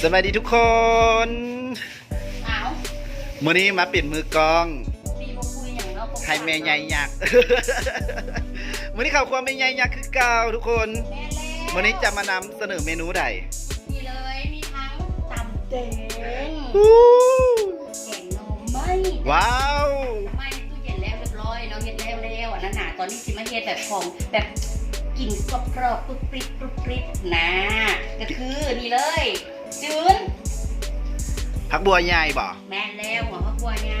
สวัสดีทุกคนอ้าวมื้อนี้มาปิดมือกลองพี่บ่คุยอย่างเนาะให้แม่ใหญ่ยักษ์ มื้อนี้ข่าวความแม่ใหญ่ยักษ์คือเก่าทุกคนแม่แล้วมื้อนี้จะมานำเสนอเมนูใดนี่เลยมีทั้งตำแดงอู้แกงหน่อไม้ว้าวไม่ตู้เย็นแล้วเรียบร้อยเนาะเฮ็ดแล้วแล้วอันนั้นน่ะตอนนี้สิมาเฮ็ดแบบของแบบกลิ่นกรอบกรอบๆกรุบกริบกรุบกริบนะก็คือนี่เลย จืนผักบัวใหญ่บ่แม่นแล้วหัวข้าวบัวไง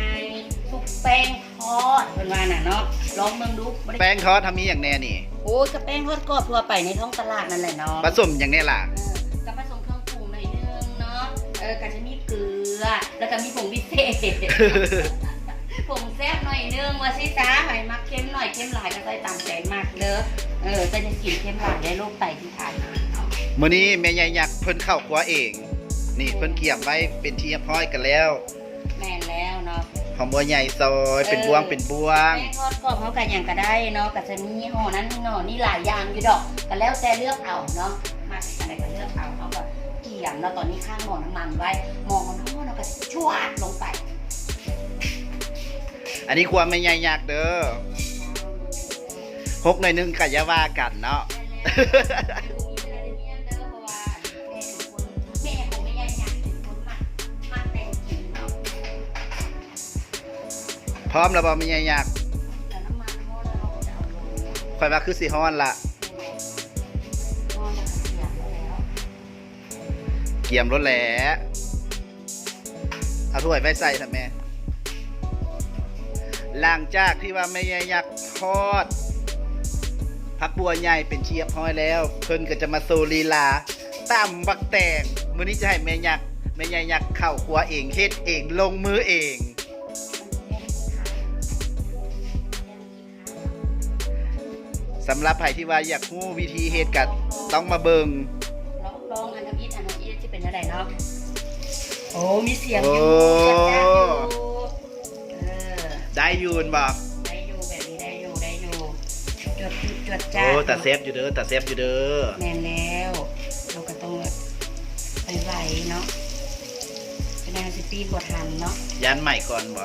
สุกแป้งทอดเป็นว่าน่ะเนาะลองเมืองดูบ่ได้แป้งทอดทำมีอย่างแน่นี่ โอ้ยก็แป้งทอดกรอบทั่วไปในท้องตลาดนั่นแหละเนาะผสมอย่างแน่ล่ะ เออกับผสมเครื่องปรุงหน่อยนึงเนาะเออก็จะมีเกลือ แล้วก็มีผงพิเศษ ผงแซ่บหน่อยนึงว่าสิจ้าหอยมักเค็มหน่อยเค็มหลายก็ใส่ตามใจมากเด้อเออแต่จะกินเค็มหลายได้โรคไตที่ทานมาเนาะ มื้อนี้แม่ใหญ่ยักษ์เพิ่นเข้าครัวเอง นี่เพิ่นเกี่ยมไว้เป็นที่เรียบร้อยกันแล้วแม่นแล้วเนาะหอมบัวใหญ่ซอยเป็นบวงเป็นบวงแป้งทอดกรอบเขากันอย่างก็ได้เนาะก็จะมีห่อนั้นห่อนี่หลายอย่างอยู่ดอกก็แล้วแต่เลือกเอาเนาะมาอะไรก็เลือกเอาเขาก็เกี่ยมแล้วตอนนี้ข้างหม้อน้ำมันไว้หม้อมันทอดแล้วก็ชวดลงไป อันนี้ความแม่ใหญ่ยักษ์เด้อหกหน่อยหนึงก็อย่าว่ากันเนาะ ร้อมแล้วบ่ม่ใหญ่ยักข่อยว่าคือสิฮ้อนละเกี่ยมรถแหล่เอาถ้วยไปใส่ทำแม่หลังจากที่ว่าแม่ใหญ่ยักษ์ทอดพักบัวใหญ่เป็นเชียบห้อยแล้ว เพิ่นก็จะมาโซลีลาตั้มบักแตงมื้อนี้จะให้แม่ยักษ์แม่ใหญ่ยักษ์เข้าครัวเองเฮ็ดเองลงมือเอง สำหรับใครที่ว่าอยากรู้วิธีเฮ็ดกัต้องมาเบิงลองลองอันน้ำอีทอันน้ำอีทที่เป็นอะไรเนาะโอ้มีเสียงโอ้อยู่จัดจ้านอยู่เออได้อยูนบ่ได้อยู่แบบนี้ได้อยู่ได้อยู่จวดจุดจวดจ้าโอ้แต่เซฟอยู่เด้อแต่เซฟอยู่เด้อแม่นแล้วเราก็ต้องแบบไปไหวเนาะเป็นงานสิปีนบททันเนาะยันใหม่ก่อนบ่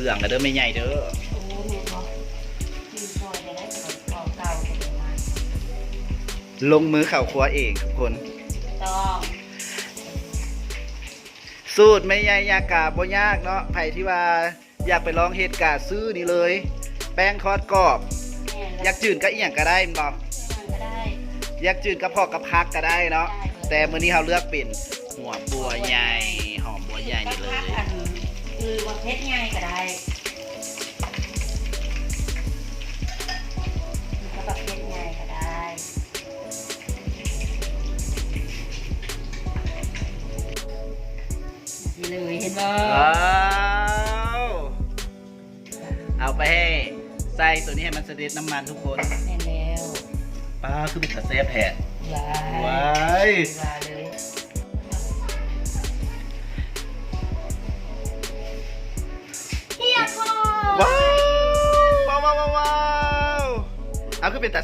เหลืองกันเด้อไม่ใหญ่เด้อโอ้แม่บอกมีซอยจะได้แบบเก่าเก่าๆกันมาลงมือเข้าครัวเองทุกคนต้องสูตรไม่ใหญ่ยากกาบ่ยากเนาะไผที่ว่าอยากไปลองเฮ็ดกาซื้อนี่เลย แป้งทอดกรอบแม่แล้วอยากจืดก็อีหยังก็ได้แม่นบ่ช่วยมันก็ได้อยากจืดก็พอกับพักก็ได้เนาะแต่มื้อนี้เราเลือกเป็นหัวบัวใหญ่หอมบัวใหญ่นี่เลก็ยพักอัน คือวันเพชรง่ายก็ได้มันก็แบบเพชรง่ายก็ได้นี่เลยเห็นบ่ว้าวเอาไปให้ใส่ตัวนี้ให้มันเสด็จน้ำมันทุกคนแม่นแล้วป้าคือเป็นตาเซฟแผดว้าว้ายว้าเลย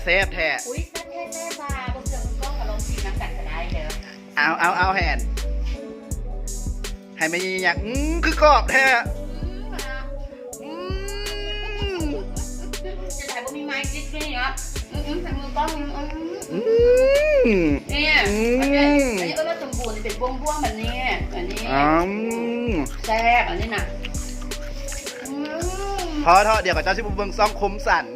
เอาคือเป็นตาเซฟแท้อุ้ยแซ่บแท้แซ่บมาบนเสือมันก็กระลงสีน้ำกันก็ได้เด้อเอาเอาเอาแหนให้ไม่อยากอืมคือกรอบแท้อืมจะถ่ายบ่มีไม้จิ๊กนี่เหรออืมอืมใส่มือกล้องอืมอืมอืมเนี่ยอืมอันนี้อันนี้ก็ว่าสมบูรณ์เป็นบ้วงบ้วงๆแบบนี้อันนี้อืมแซ่บอันนี้น่ะอืมพอเถอะเดี๋ยวกับเจ้าชิบุเบิงซ่องคมสันวัน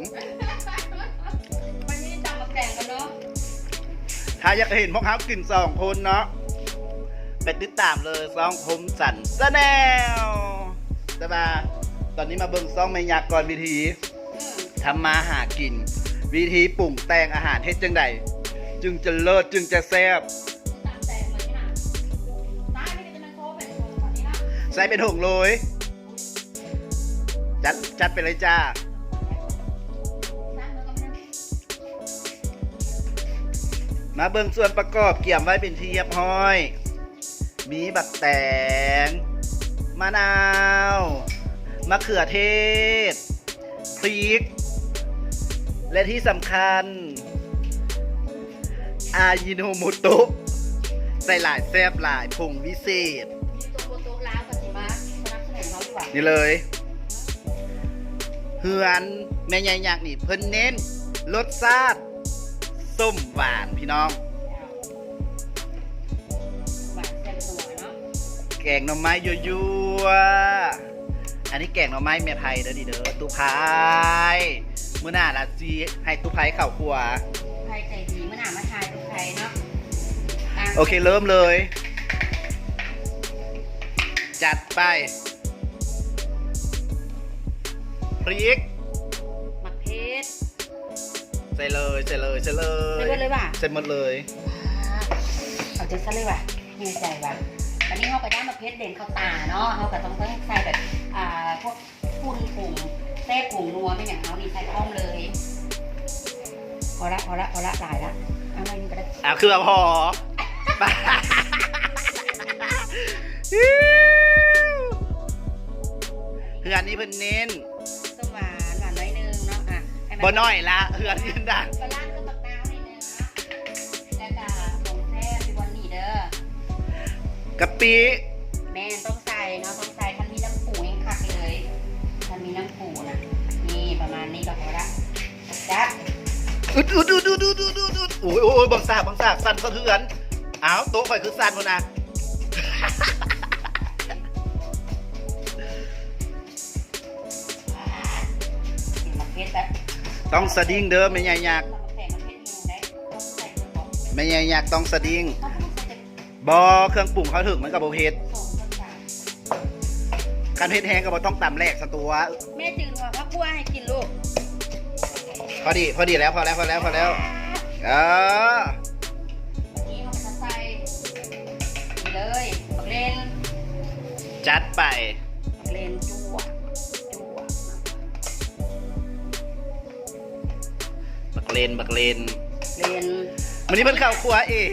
ถ้าอยากเห็นพวกเขากินสองคนเนาะไปติดตามเลยซองคมสันสแนลแต่ว่าตอนนี้มาเบิ่งซองไม่ยากก่อนวิธีทำมาหากิน วิธีปรุงแต่งอาหารเฮ็ดจังใดจึงจะเลิศจึงจะแซ่บตำแต่งเหมือนนี่น่ะตายไม่ได้จะมันโค้เป็นโค้แบบนี้นะใส่เป็นหงโรยจัดจัดไปเลยจ้า มาเบิ่งส่วนประกอบเกี่ยมไว้เป็นที่เรียบร้อย มีบักแตงมะนาว มะเขือเทศ พริก และที่สำคัญ อายิโนโมโตะใส่หลายแซบหลายผงวิเศษมีตัวโปรโต๊ะล้าวกับสิมาสนับสนุนเขาดีกว่านี่เลย เฮือนแม่ใหญ่ยักษ์นี่เพิ่นเน้นรสชาติ ส้มหวานพี่น้องหวานแซ่บนัวเนาะแกงหน่อไม้ยั่วๆอันนี้แกงหน่อไม้แม่ไผ่เด้อดิเด้อตู้พายมื้อหน้าละจีให้ตู้พายเข้าครัวใครใจดีเมื่อหนามาทายทุกใครเนาะะโอเคเริ่มเลย จัดไปพริกหมักเพชรใส่เลยใส่เลยใส่เลยใส่หมดเลยว่ะ ใส่หมดเลยเอาใจซะเลยว่ะมีใจว่ะวันนี้เขาก็ย่างหมักเพชรเด่นเข้าตาเนาะเขาก็ต้องต้องใส่แบบ อ่า พวกคุณผงแท้ผงนัวเป็นอย่างเขานี่ใส่พร้อมเลย พอละพอละพอละหลายละเอาอะไรนี่ก็ได้อะเครื่องพอเฮือนนี้เพิ่นเน้นส้มหวาน บ่น้อยละเฮือนนี้ดังปลาล่างก็บักนาวนิดนึงเนาะแล้วก็ผงแท้พี่บอลนี่เด้อกะปิแม่ต้องใส่เนาะต้องใส่คันมีน้ำปูยังคักเลยคันมีน้ำปูนะนี่ประมาณนี้ก็พอละจัดอุดอุดอุดอุดอุดอุดอุดอุดโอ้ยโอ้ยบังซากบังซากสั่นสะเทือนอ้าวโต๊ะข่อยคือสั่นพุ่นนะหมักเพชรแบบ ต้องสะดิ้งเด้อแม่ใหญ่ยักษ์หมักแตงหมักเพชรยังได้ต้องใส่กระป๋องแม่ใหญ่ยักษ์ต้องสะดิ้งเขาต้องใส่แต่บ่เครื่องปรุงเขาถึงมันกับบ่เผ็ดสองต้นสามคันเผ็ดแห้งก็บ่ต้องตำแรกสตัวแม่จืดว่าพักบัวให้กินลูกพอดีพอดีแล้วพอแล้วพอแล้วพอแล้วเออนี่เขาจะใส่นี่เลยบักเลนจัดไป เลนบักเลนเลนวันนี้เพิ่นเข้าครัวเอง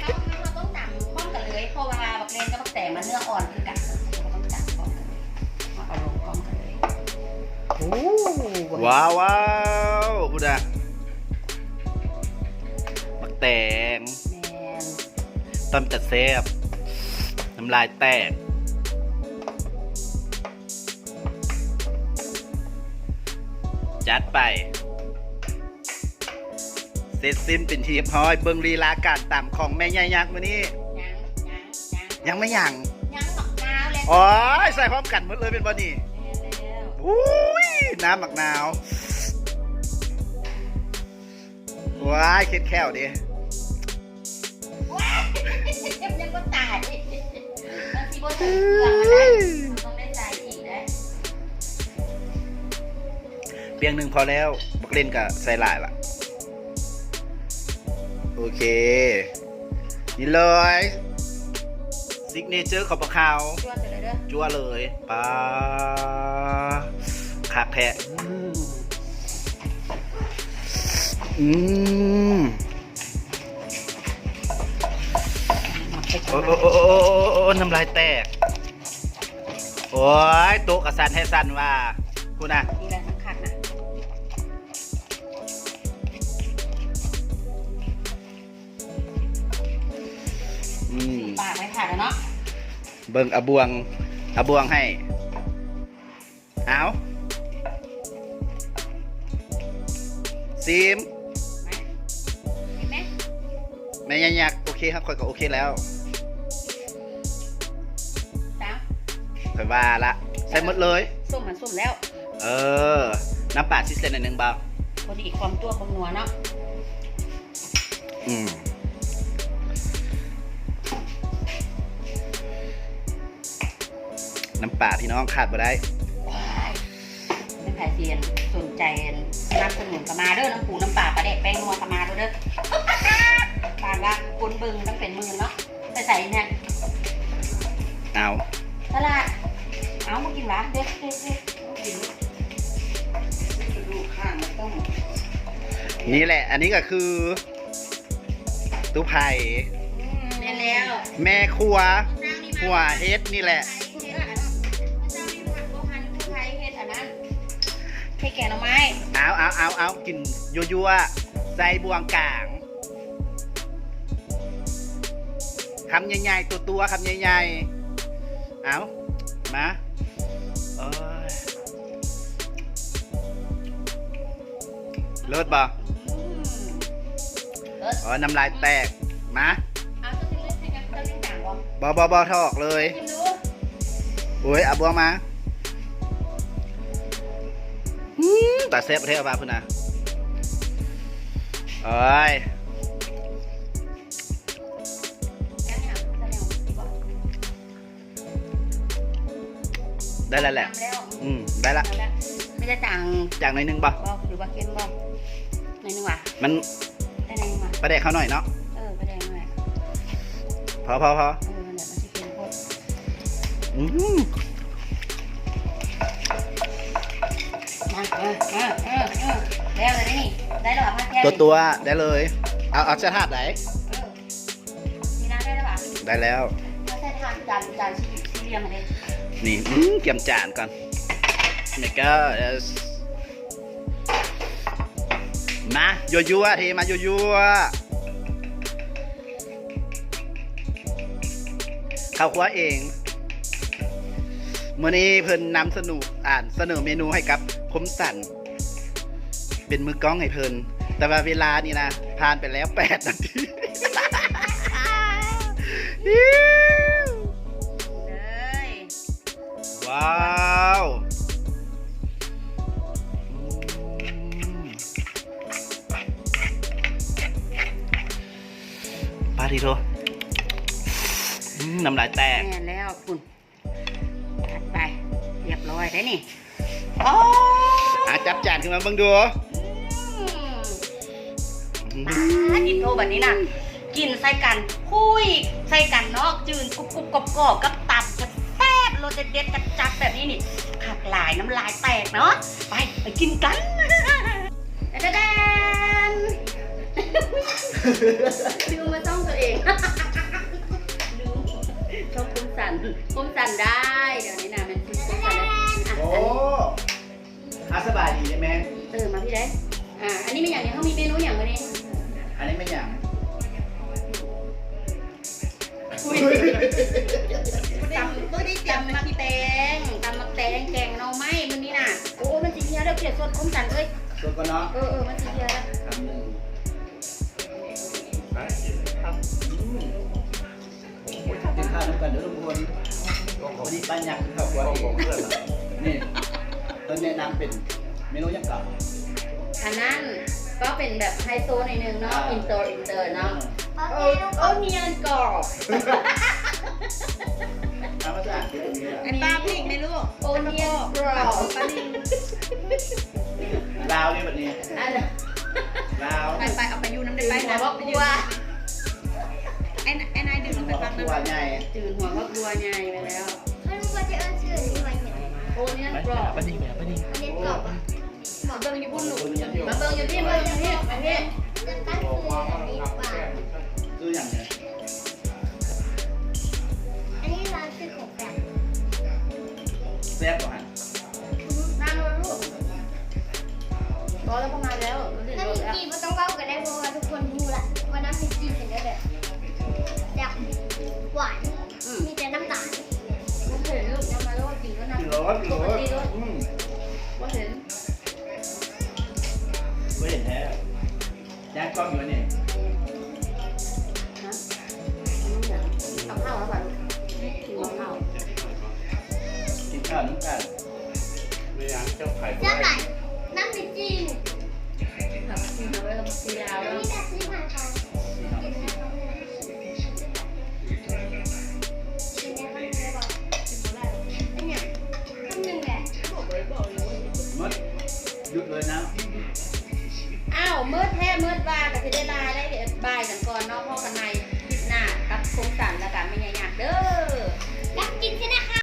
เขาเขาต้องจับพร้อมกันเลยเพราะว่าบักเลนกับบักแต่มันเนื้ออ่อนคือกันเขาต้องจับพร้อมกันเลยเอาลงพร้อมกันเลยโอ้ว้าวว้าวพูดอะบักแตงแมนตำจัดแซ่บน้ำลายแตกจัดไป เสร็จสิ้นเป็นทีพร้อยเบิ่งลีลาการตำของแม่ใหญ่ยักษ์มื้อนี้ยังยังยังยังไม่ยังยังหมักนาวเลยอ๋อใส่พร้อมกันหมดเลยเป็นบอนี่แล้วอุ้ยน้ำหมักนาวว้ายเค็ดแค่วดิว้ายยังก็ตายบางทีบ่ใส่เครื่องมันได้ต้องได้ใจอีกได้เพียงหนึ่งพอแล้วบักเล่นกับใส่หลายละ โอเค นี่เลยซิกเนเจอร์ของปลาขาวช่วยเสร็จเลยเด้อจั่วเลยปลาคักแทะอืมหมักไปก่โอ้อนโอ้โอ้โอ้โอ้โอ้น้ำลายแตก โอ้ยโต๊ะกระสันให้สันว่าคุณน่ะนี่แหละสำคัญนะ มปากไม่ขาดแล้วเนาะเบิ่งอาบวงอาบวงให้เอาซีมไหมเห็นไหมแม่ยักษ์โอเคครับค่อยก็โอเคแล้วสามค่อยว่าละใส่หมดเลยส้มมันส้มแล้ว เออ น้ำปลาซิสเลนหนึ่งเบาพอดีความตัวความนัวเนาะอืม น้ำปลาพี่น้องขาดบ่ได้ว้ายเป็นไผ่เซียนสนใจสนับสนุนกระมาเด้อน้ำปูน้ำปลาปลาเด็กแป้งนัวกระมาเด้อเด้อปานว่าคนเบึงต้องเป็นหมือเนาะใส่ใส่เนี่ยเอาตลาดเอามากินหวะเด็ดเด็ดเด็ดกินดูข้างมันต้องนี่แหละ อันนี้ก็คือ ตู้ไผ่แม่แล้วแม่ครัวนางนี่หัวเฮ็ดนี่แหละ แกงหน่อไม้เอาเอาเอาเอากินยัวๆใส่บวงกลางคำใหญ่ๆตัวตัวๆคำใหญ่ๆเอามาโอ้ยเลิศบ่อืมเอออ๋อน้ำลายแตก มาเอาจะกินเล่นให้กันจะเล่นหนังวะบอบอบอทอกเลยกินดูโอ้ยเอาบัวมาอืม ตาเซฟประเทศมาพุ่นนะโอ้ยแกงหนังแสดงดีกว่าได้แล้วแหละทำแล้วอืม ได้ละทำแล้วไม่ได้ต่างจากหน่อยหนึงบ่บ่หรือว่าเค็มบ่ในนึงว่ะมันได้ในนึงว่ะประเดกเขาหน่อยเนาะ เออไปแดงหน่อยพอพอพอเออนั่นแหละมันสิเค็มโคตรอืม มาเออเออเออเออแล้เลยนี่ ได้แล้วอะพักแก้ตัวตัวได้เลย เอาเอาจะทาดไหนมีน้ำได้แล้วป่ะได้แล้วถ้าใช้ทานจานจานสี่เหลี่ยมเลยนี่อืมเกี่ยมจานก่อนนี่ก็มาโยัวยัวๆเทมาโยัวยัวๆข้าวคั่วเอง เมื่อนี้เพิ่นนำเสนุอ่านเสนอเมนูให้กับคมสันเป็นมือกล้องให้เพิ่นแต่ว่าเวลานี่นะผ่านไปแล้วแปดนาทีเลยว้าวปาทีโทน้ำลายแตกแน่แล้วคุณ ได้นี่โอ้อาจับจานขึ้นมาเบิ่งดูอืมอ่ากินโทแบบนี้น่ะกินใส่กันคุยใส่กันเนาะจืนกรุบกรุบกรอบกรอบกับตับกับแซ่บรสเด็ดๆจัดจัดแบบนี้นี่ขักหลายน้ำลายแตกเนาะไปไปกินกันแดนดูมาต้องตัวเองดูชอบคุ้มสันคุ้มสันได้ อะโอ้อาสบายดีใช่ไหมเออมาพี่เด้อ่า อันนี้เป็นอย่างนี้เขามีเมนูอย่างไรนี่อันนี้ไม่อย่างอุ้ยตำไม่ได้ตำมักแตงตำมักแตงแกงหน่อไม้มันนี่น่ะ โอ้ มันสีเขียวแล้วเกลียดสดคุ้มสันเอ้ยส่วนก่อนเนาะ เออเออมันสีเขียวแล้วคำหนึ่งกินข้าวน้ำกันเดี๋ยวทุกคนวันนี้ป้าอยากกินข้าวกล้วย นี่ต้นแนะนำเป็นเมนูยังเก่า อันนั้นก็เป็นแบบไฮโซหน่อยนึงเนาะ อินเตอร์อินเตอร์เนาะโอโอ้เคโอ้เนียนกรอบทำมาจากที่ตรงนี้อะไอ้ป้าพริกไหมลูกโอเนียนกรอบปลาลิงลาวนี่แบบนี้อันนั้นลาวไปไปเอาไปยูน้ำได้จืไปดหัวนะว่ากลัวไอ้ไอ้นายดึงลงไปครอฟับงคนึรังวใหญ่จืดหัวว่ากลัวใหญ่ไปแล้วไม่รู้ว่าจะเอิ้นชื่อที่มันเนี่ยโอเนียนกรอบป้านิ่งเนี่ยป้านิ่งอันนี้กรอบอะมาเบิ่งอยู่พุ่นลูกมาเบิ่งอยู่ที่เบิ่งอยู่ที่มาที่จะตั้งคืออันนี้กว่าคืออย่างเนี้ยอันนี้ร้านชื่อของแฟนแซ่บกว่าหันนั่งลงลูกรอแล้วประมาณแล้วรู้สึกถ้ารอมีแล้วจีก็ต้องเล่ากันได้เพราะว่าทุกคนรู้ละว่าน้ำมีจีเป็นได้แบบแบบหวานมีแต่น้ำตาล เห็นลูกยังมาแล้วกินก็นั่งกินร้อนปร้อกนติลูกอืมว่าเห็นไม่เห็นแท้ย่างกล้องอยู่นี่นะอันนี้อย่างกับข้าวแล้วป่ะลูกกินกับข้าวกินข้าวน้ำกันเจ้าไหนน้ำมีจีนครับกินเอาไว้กับซีดาวอันแล้วนี้แต่ซื้อมาเขากิ มืดว่าก็จะได้ลาได้บ่ายกัน